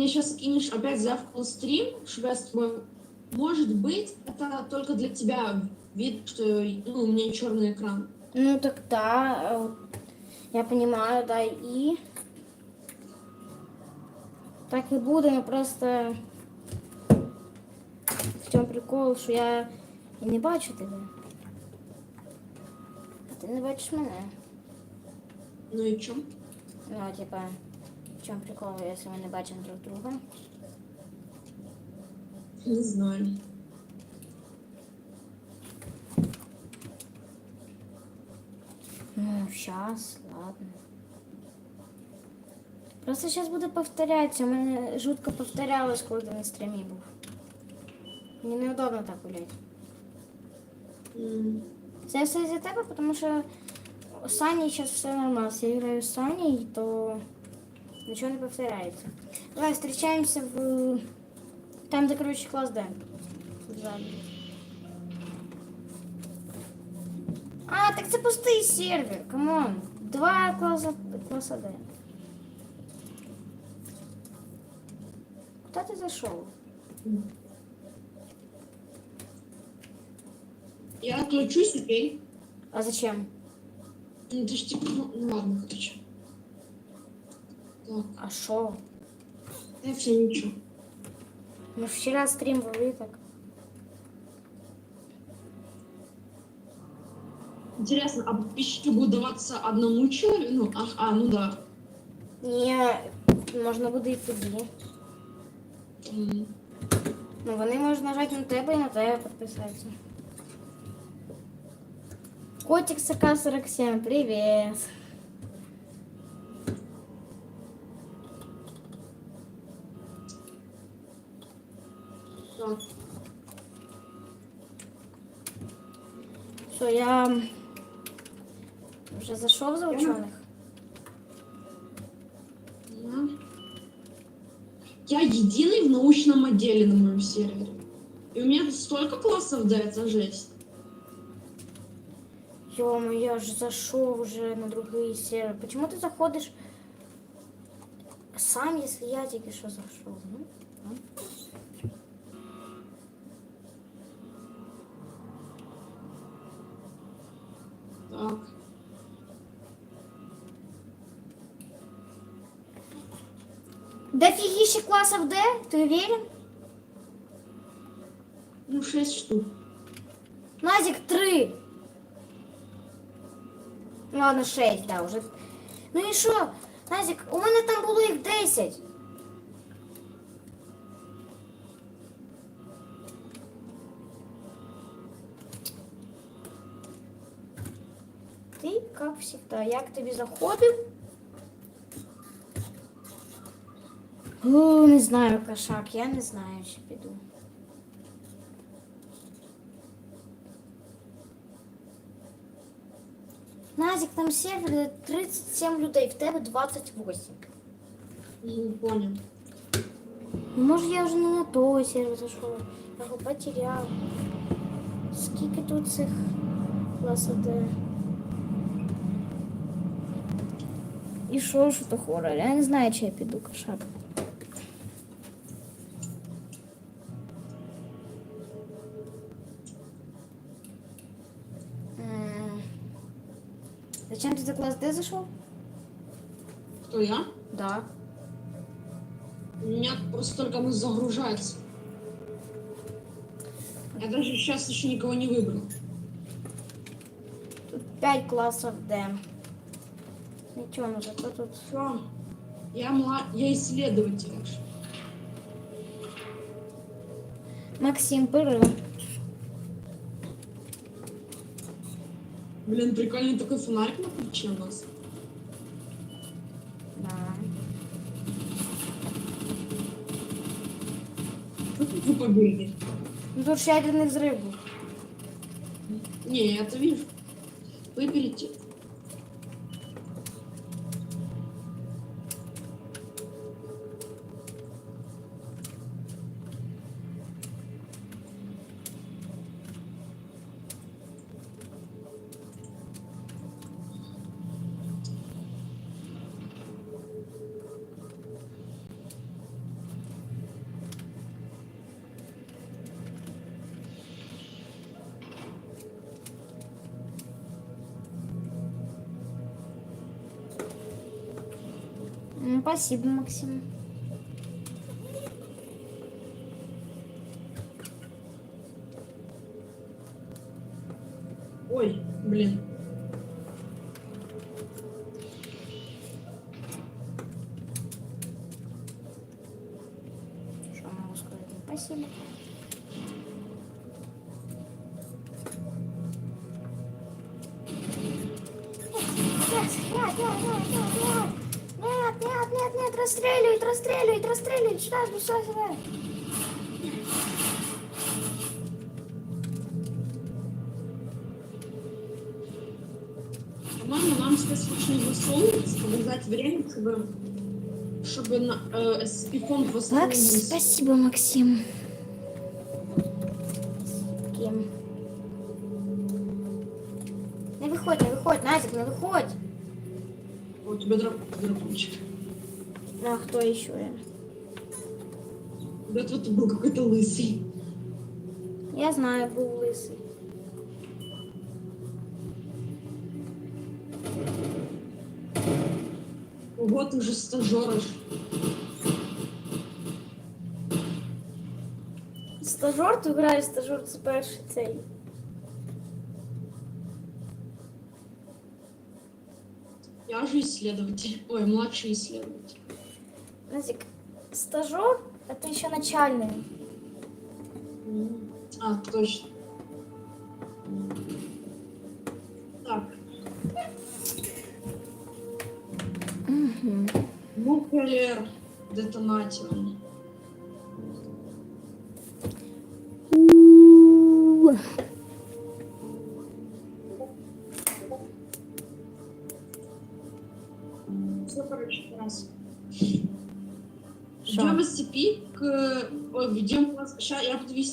мне сейчас кинешь опять завтра стрим, чтобы я с тобой... Может быть, это только для тебя вид, что ну, у меня черный экран. Ну так да, э, я понимаю, да, и так і буде, ну просто в чому прикол, що я і не бачу тебе. А ти не бачиш мене. Ну и чем? Ну, типа, в чому прикол, якщо ми не бачимо друг друга? Не знаю. Ну, сейчас, ладно. Просто сейчас буду повторяться. У мене жутко повторялось, коли ти на стрімі був. Мені неудобно так гуляти. М, Це все за тебе, тому що у Сані зараз все нормально. Якщо я граю з Саней, то нічого не повторяється. Давай зустрічаємося в. Там, де, коротше, клас Д. Ззаду. А, так це пустий сервер, камон. Два класа, класа Д. Куда ти зайшов? Я отключусь, окей? А зачем? Ну, ты ж типа, ну, ну ладно, короче. Так, А шо? да все, ничего. Ну, вчера стрим был и так. Интересно, а подписчики будут даваться одному человеку? Ну, а, а, ну да. Не, можна буде і тобі. М, Ну, вони можуть нажати на тебе і на тебе підписатися. Котик СК-47, привіт. Я вже зайшов за учених? да. Я единый в научном отделе на моем сервере. И у меня столько классов, да, это жесть. Йома, я ж зайшов вже на другий сервер. Почему ти заходиш сам, якщо я тільки що зайшов? Ну, Так. Дофигища классов D, ты уверен? Ну, 6 штук. Назик, 3. Ладно, 6, да, уже. Ну и что Назик, у меня там было их 10. как всегда. Я к тебе заходим. О, не знаю, кошак, я не знаю, чи піду. Назик, там сервер э, 37 людей, в тебе 28. Не понял. Ну, может, я уже не на той сервер зашла. Я его потерял. Сколько тут цих класса Д? І що ж то хорор? Я не знаю, чи я піду кошак. М. Зачем ты за класс Д зашел? Кто я? Да. У меня просто только оно загружается. Я даже сейчас еще никого не выбрал. Тут 5 классов Д. Ничего, ну зато тут... Все. Я, мла... я исследователь. Максим Пырыл. Блин, прикольный такой фонарик на плече у нас. Да. Тут вы побегали. Ну тут ще ядерний взрыв. Не, я это вижу. Выберите. Спасибо, Максим. Ой, блин. Что могу сказать? Спасибо. Нет, нет, нет, нет, нет. Нет, расстреливают, расстреливают, расстреливают. Сюда, сюда, сюда. По-моему, нам сейчас очень высовываться, показать время, чтобы, чтобы на, э, SCP-фонд Макс, восстановился. спасибо, Максим. Кем? Не выходь, не выходь, Назик, не выходь. У тебя драпунчик. А кто еще? Да тут был какой-то лысый. Я знаю, был лысый. Вот уже стажер. Стажер, ти граєш стажер, це перший цей. Я же исследователь. Ой, младший исследователь. Назик, стажер это еще начальный. А, точно. Так, Угу. нуклеар детонатор.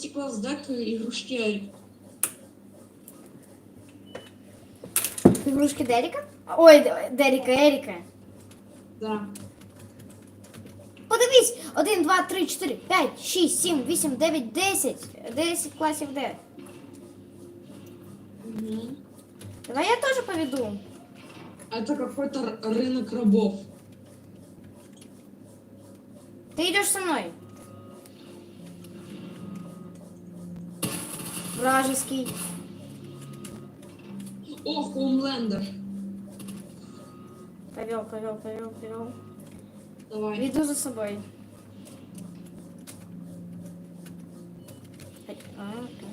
Я буду вести класс D к игрушке Эрик. Игрушки Дерека? Ой, Д- Дерека, Еріка. Да. Подивись! 1, 2, 3, 4, 5, 6, 7, 8, 9, 10. 10 класів Д. Мгм. Давай я тоже поведу. Это какой-то рынок рабов. Ты идешь со мной. Вражеский. О, Хоумлендер. Повел, повел, повел, повел. Давай. Веду за собой. Ай, а, окей.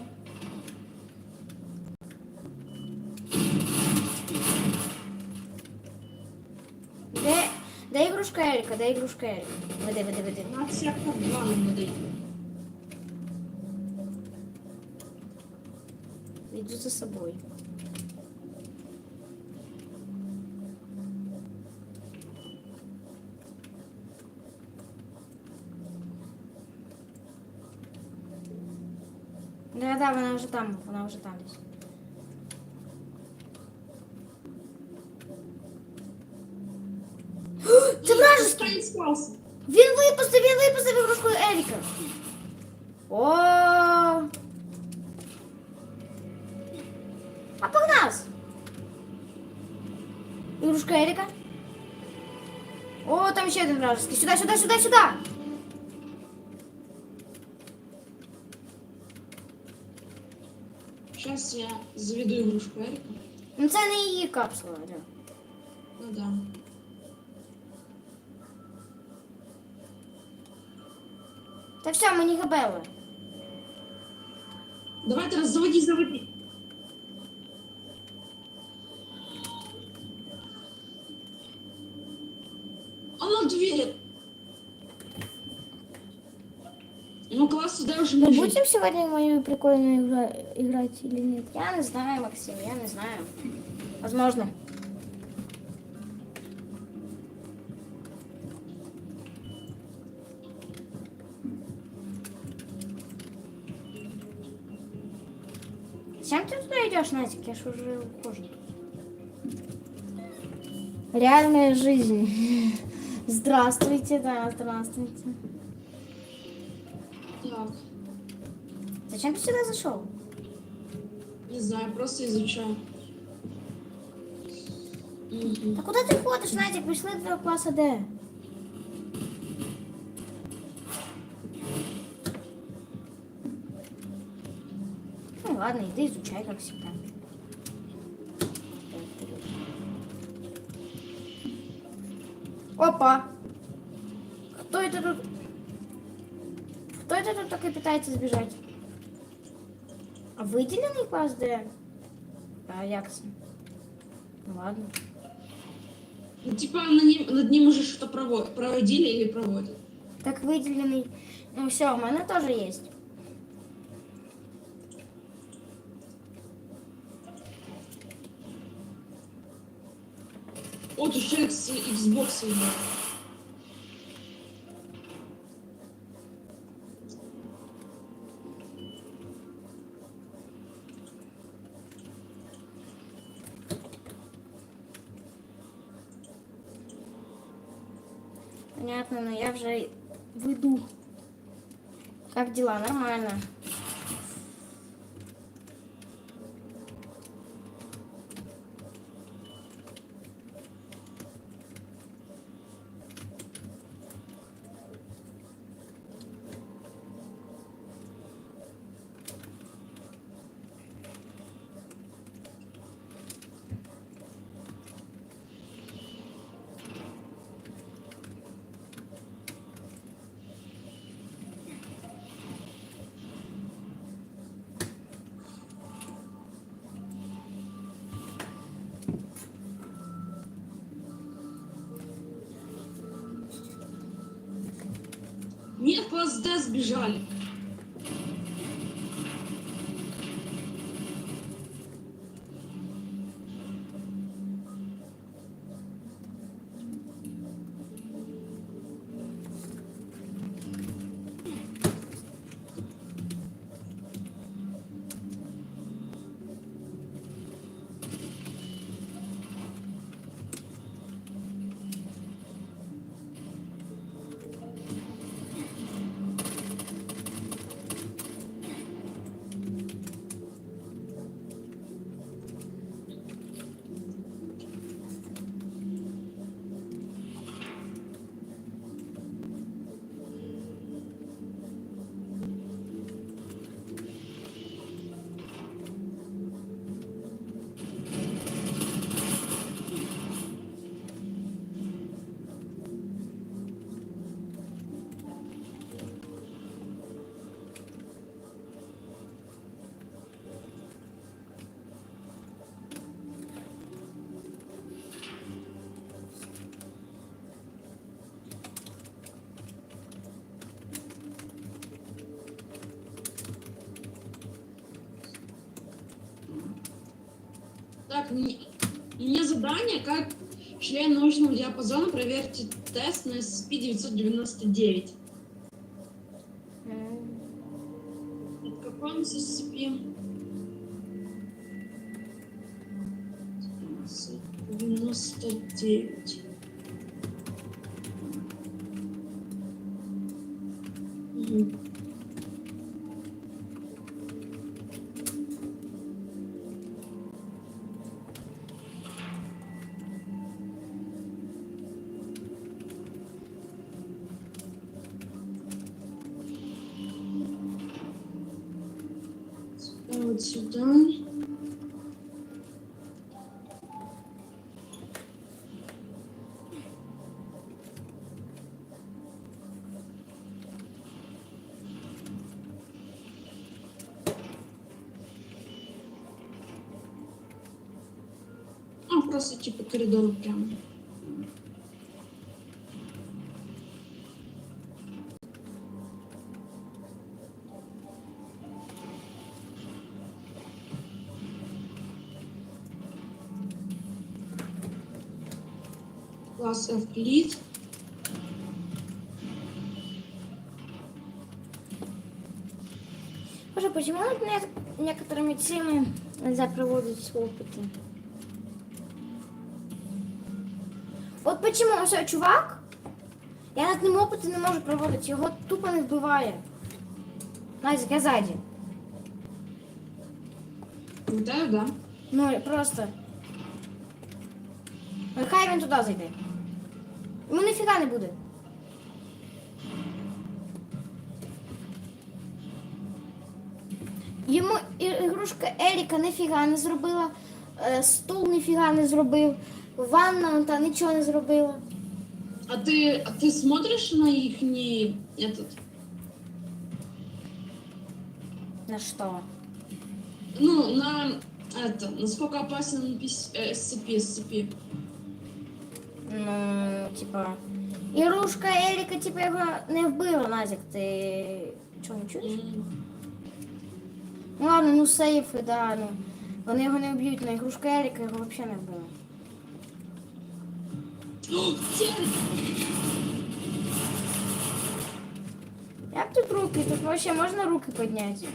Де, де ігрушка Еріка? Де ігрушка Еріка? Веди, веди, веди. На сектор 2 нам надо йти. Веду за собой. Да, да, вона вже там, вона вже там десь. Це вражеский! Стань спался. Він випустив, він випустив ігрушку Еріка. О! Ігрушка Еріка. О, там ще один вражеский. Сюди, сюди, сюди, сюди. Сейчас я заведу игрушку Эрика. Ну це не її капсула. Алло. Ну да. Та все, мені габели. Давай teraz заводи, заводи. Двери. Ну, класс сюда уже Мы не будем сегодня мою прикольную игра играть или нет? Я не знаю, Максим, я не знаю. Возможно. Зачем ты туда идешь, Назик? Я ж уже ухожу. Реальная жизнь. Здравствуйте, да, здравствуйте. Так. Зачем ты сюда зашел? Не знаю, просто изучал. Да куда ты ходишь, Надя? Пришли до класса Д. Ну ладно, иди изучай, как всегда. Опа! Кто это тут? Кто это тут только пытается сбежать? А выделенный класс Д? А, Якс. Ну ладно. Ну, типа на ним- над ним уже что-то прово- проводили или проводят. Так выделенный. Ну все, у меня тоже есть. Тут человек с Xbox идет. Понятно, но я уже выйду. Как дела? Нормально. Так, мне, мне задание, как член научного диапазона проверьте тест на SCP-999. А вот сюда. А, просто типа коридор прям. Класс F-лид. Боже, почему над не- некоторыми темами нельзя проводить опыты? Вот почему все, чувак, я над ним опыти не можу проводити, його тупо не вбиває. Назік, я ззаді. Пам'ятаю, да? Ну, і просто. Ну, Хай він туди зайде. Йому ніфіга не буде. Йому і- ігру ігрушка Еріка ніфіга не зробила, е, стул ніфіга не зробив, ванна та нічого не зробила. А ты, а ты смотришь на их этот, На що? ну, на это, насколько опасен NPC, э, SCP, SCP? Ну, типа. Ігрушка Еріка, типа, його не вбила, Назік, ти чого не чуєш? Ну ладно, ну сейфи, да, ну. Вони його не вб'ють, але ігрушка Еріка його взагалі не вбила. Як тут руки? Тут вообще можна руки підняти?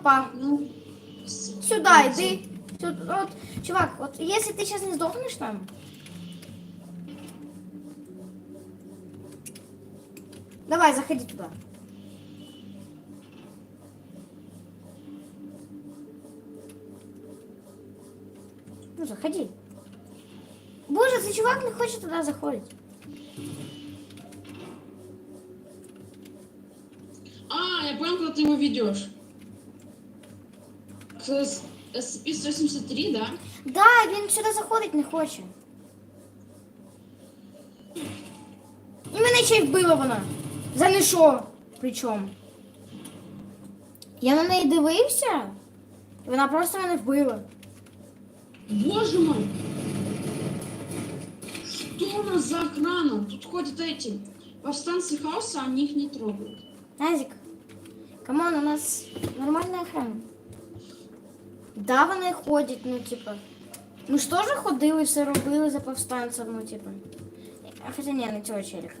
Опа, сюда иди. Тут, вот, чувак, вот если ты сейчас не сдохнешь там, давай, заходи туда. Ну, заходи. Боже, цей чувак не хоче туди заходити. А, я понял, куда ты его ведешь. К с- SCP-173, да? Да, він сюди заходить не хоче. І мене ще й вбила вона. За не що. Причому. Я на неї дивився, і вона просто мене вбила. Боже мой! Что у нас за охрана? Тут ходят эти повстанцы хаоса, они их не трогают. Назік, камон, у нас нормальна охрана. Да, вони ходять, ну типа. Ми ж теж ходили, все робили за повстанців, ну типа. А Хоча ні, не цього челіка.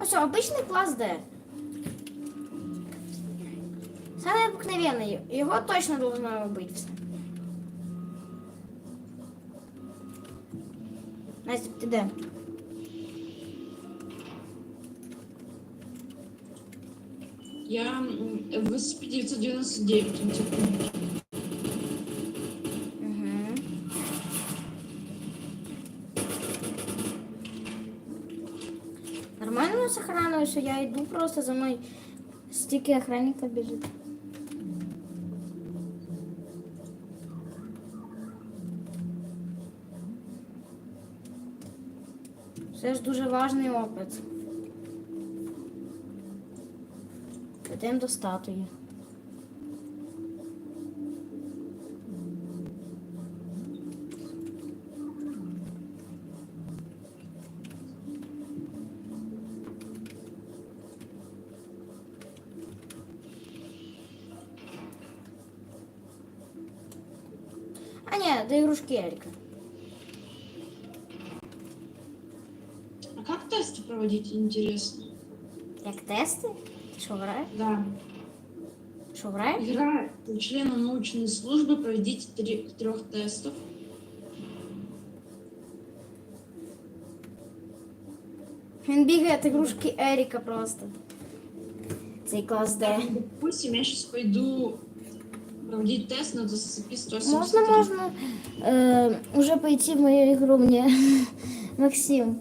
Ось, обичний клас Д. Самый обыкновенный. Его точно должно быть все. Настя, ти де? Я м, в SCP-999. он типа, Угу. Нормально нас охрана, що я йду просто за мною стільки охранника біжить. Це ж дуже важний опит. Йдемо до статуї. А ні, до ігрушки Еріка. А как тесты проводить, интересно? Як тести? Ти що граєш? Да. Що граєш? Игра члена научной службы проведите три, трех тестов. Він бігає від ігрушки Еріка просто. Цей клас Д. Допустим, я сейчас пойду проводить тест на SCP-173. Можно, можно э, уже пойти в мою игру мне, Максим?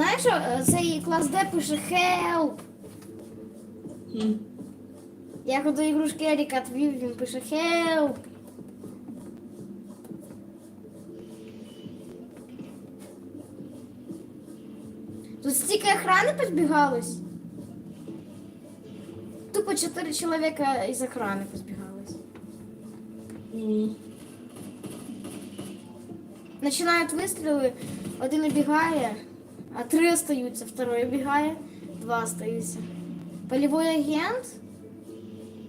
Знаєш, е, цей клас Д пише help. Хм. Я коли до ігрушки Еріка відвів, він пише help. Тут стільки охрани позбігалось. Тупо чотири чоловіка із охрани позбігалось. М. Починають вистріли, один убігає, а три остаються, второй убігає, два остаються. Полівий агент.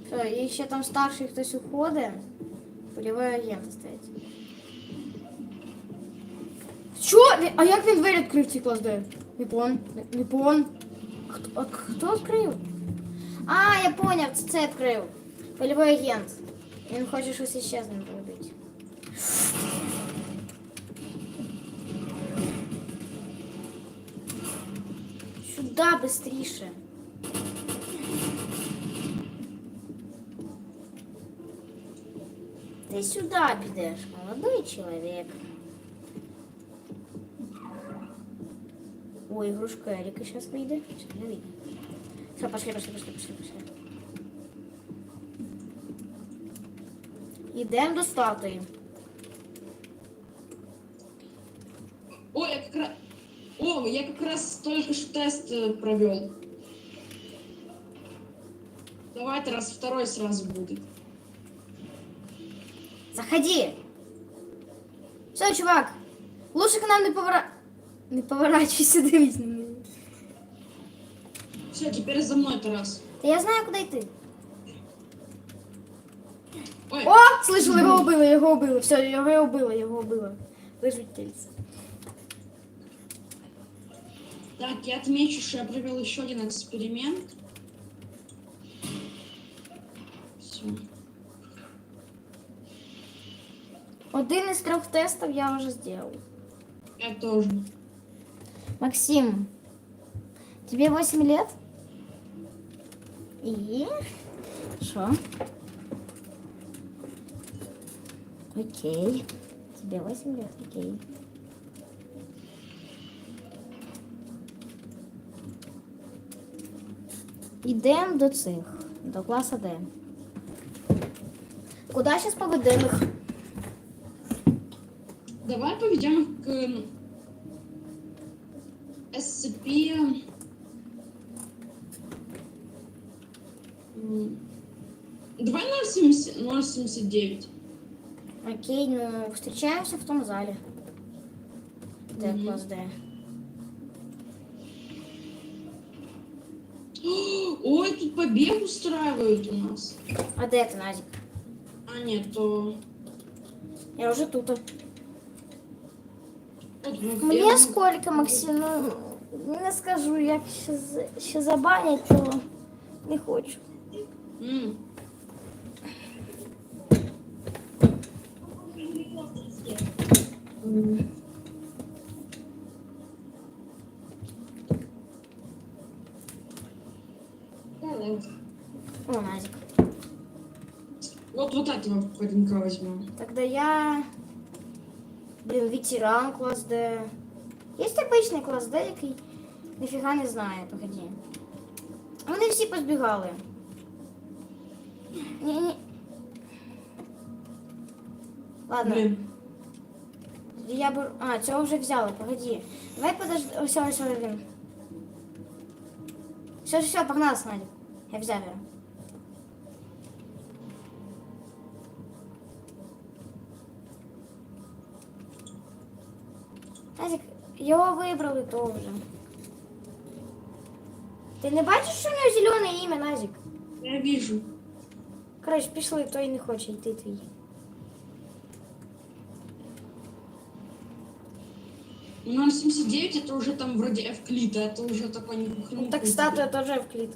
Все, і ще там старший хтось уходить. Полівий агент остається. Що? А як він двері відкрив цей клас Д? Не пон. Не, не пон. Хто, хто відкрив? А, я поняв, це це відкрив. Полівий агент. Він хоче щось іще з ним Куда быстрее? Ты сюда підеш, молодой человек. Ой, игрушка Эрика сейчас вийде. Все, пошли, пошли, пошли, пошли, пошли. Идем до статуї. О, я как раз только что тест э, провел. Давайте раз второй сразу будет. Заходи. Все, чувак. Лучше к нам не повора... Не поворачивайся, дивись на мене. Все, теперь за мной Тарас. Та я знаю, куди йти. Ой, О, слышала, його убили, його убили. Все, його убили, його убили. Лежить тельце. Так, я отмечу, что я провел еще один эксперимент. Все. Один із трьох тестів я вже зробив. Я тоже. Максим, тебе 8 лет? И? Что? Окей. Тебе 8 лет, окей. Ідемо до цих, до класу Д. Куди зараз поведемо їх? Давай поведем их к SCP. Давай 070 079. Окей, ну встречаемся в том зале. Д, класс Д. Ой, тут побег устраивают у нас. А де ти, Назік? А нет, то... Я вже тут. Вот Мені я- сколько, Максим? Ну, не скажу, як ще, з- ще забанять, то не хочу. М. паренька возьмем. Тогда я. Блін, ветеран клас Д. Є обичний клас Д, який ніфіга не знає, погоді. Вони всі позбігали. Ні, ні. Ладно. Блин. Я беру. А, цього вже взяли, погоди. Давай подожди. О, все, все, блин. Все, все, погнали, Надя. Я взяв його. його вибрали то вже. Ти не бачиш, що в нього зелене ім'я, Назік? Я вижу. Коротше, пішли, той не хоче йти твій. Ну, 079 это уже там вроде Эвклида, это уже такой не Ну, так статуя теж вклит.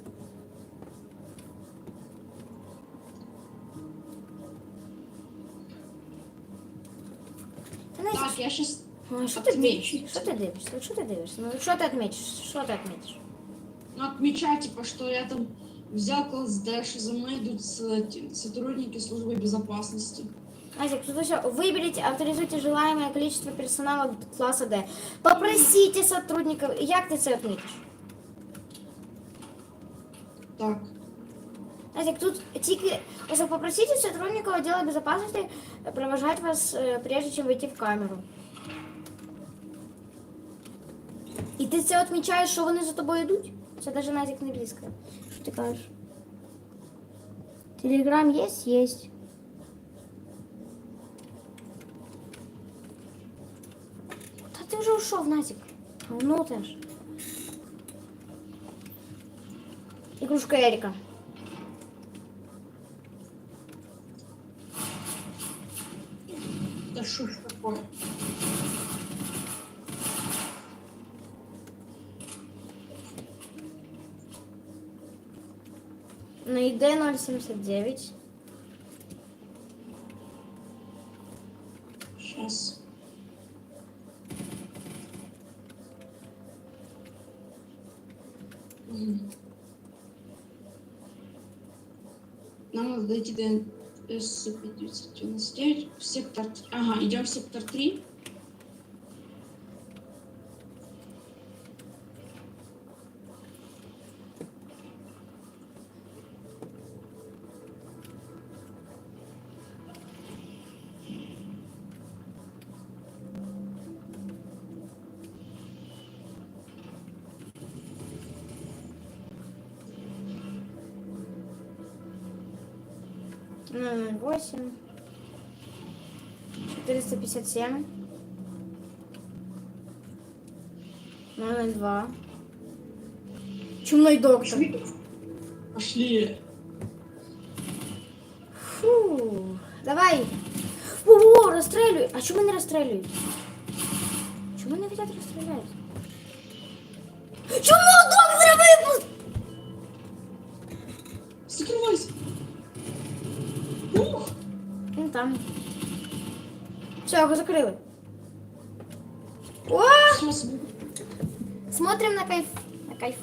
Та Назік, Так, я сейчас... Ой, що ти Отмічу. дивишся? Що ти дивишся? Ну, що ти дивишся? Ну, що ти відмічиш? Що ти відмічиш? Ну, отмечаю, типа, что я там взял класс D, что за мной идут с- сотрудники службы безопасности. Азик, тут еще выберите, авторизуйте желаемое количество персонала класса D. Попросите сотрудников. Як ти це відмітиш? Так, Азик, тут тільки ось попросите сотрудников отдела безопасности провожать вас, э, прежде чем войти в камеру. І ти це відмічаєш, що вони за тобою йдуть? Це навіть Назик не близько. Що ти кажеш? Телеграм є? Є. Та ти вже ушов, Назик. Ну теж. Игрушка Эрика. да что ж такое? На ID 079. Сейчас. Нам надо дойти до С-599, в сектор... Ага, идем в сектор 3. Номер 8. 457. 002. Чумной доктор. Пошли. Фу. Давай. О, розстрілюй. А чому не розстрілюють? Чому не хотять розстріляти? Чому Все, його закрили. О! Смотрим на кайф. На кайф.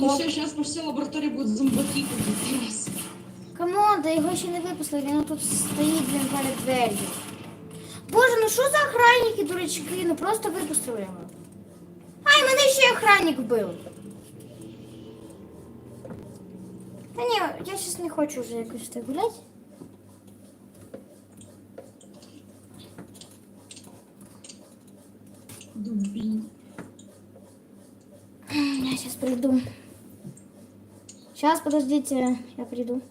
И Прикол. все, сейчас по всей лаборатории будут зомбаки. Yes. Команда, його ще не випустили, він тут стоїть, блін, перед дверью. Боже, ну що за охранники, дурачки? Ну просто випустили його. Ай, мене ще й охранник вбив. Та ні, я зараз не хочу вже якось так гуляти. Сейчас, подождите, я приду.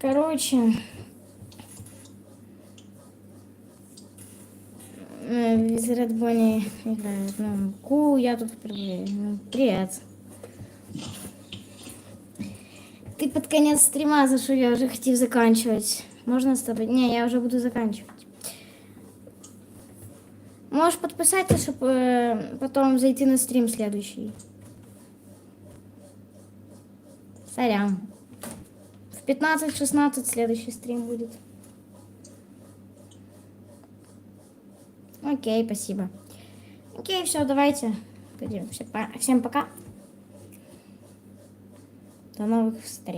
Короче. Из Red Bunny играет. Ну, ку, я тут впервые. Ну, привет. Ты под конец стрима зашел, я уже хотел заканчивать. Можно с тобой? Не, я уже буду заканчивать. Можешь подписаться, чтобы потом зайти на стрим следующий. Сорян. В 15-16 следующий стрим будет. Окей, спасибо. Окей, все, давайте. Всем пока. До новых встреч.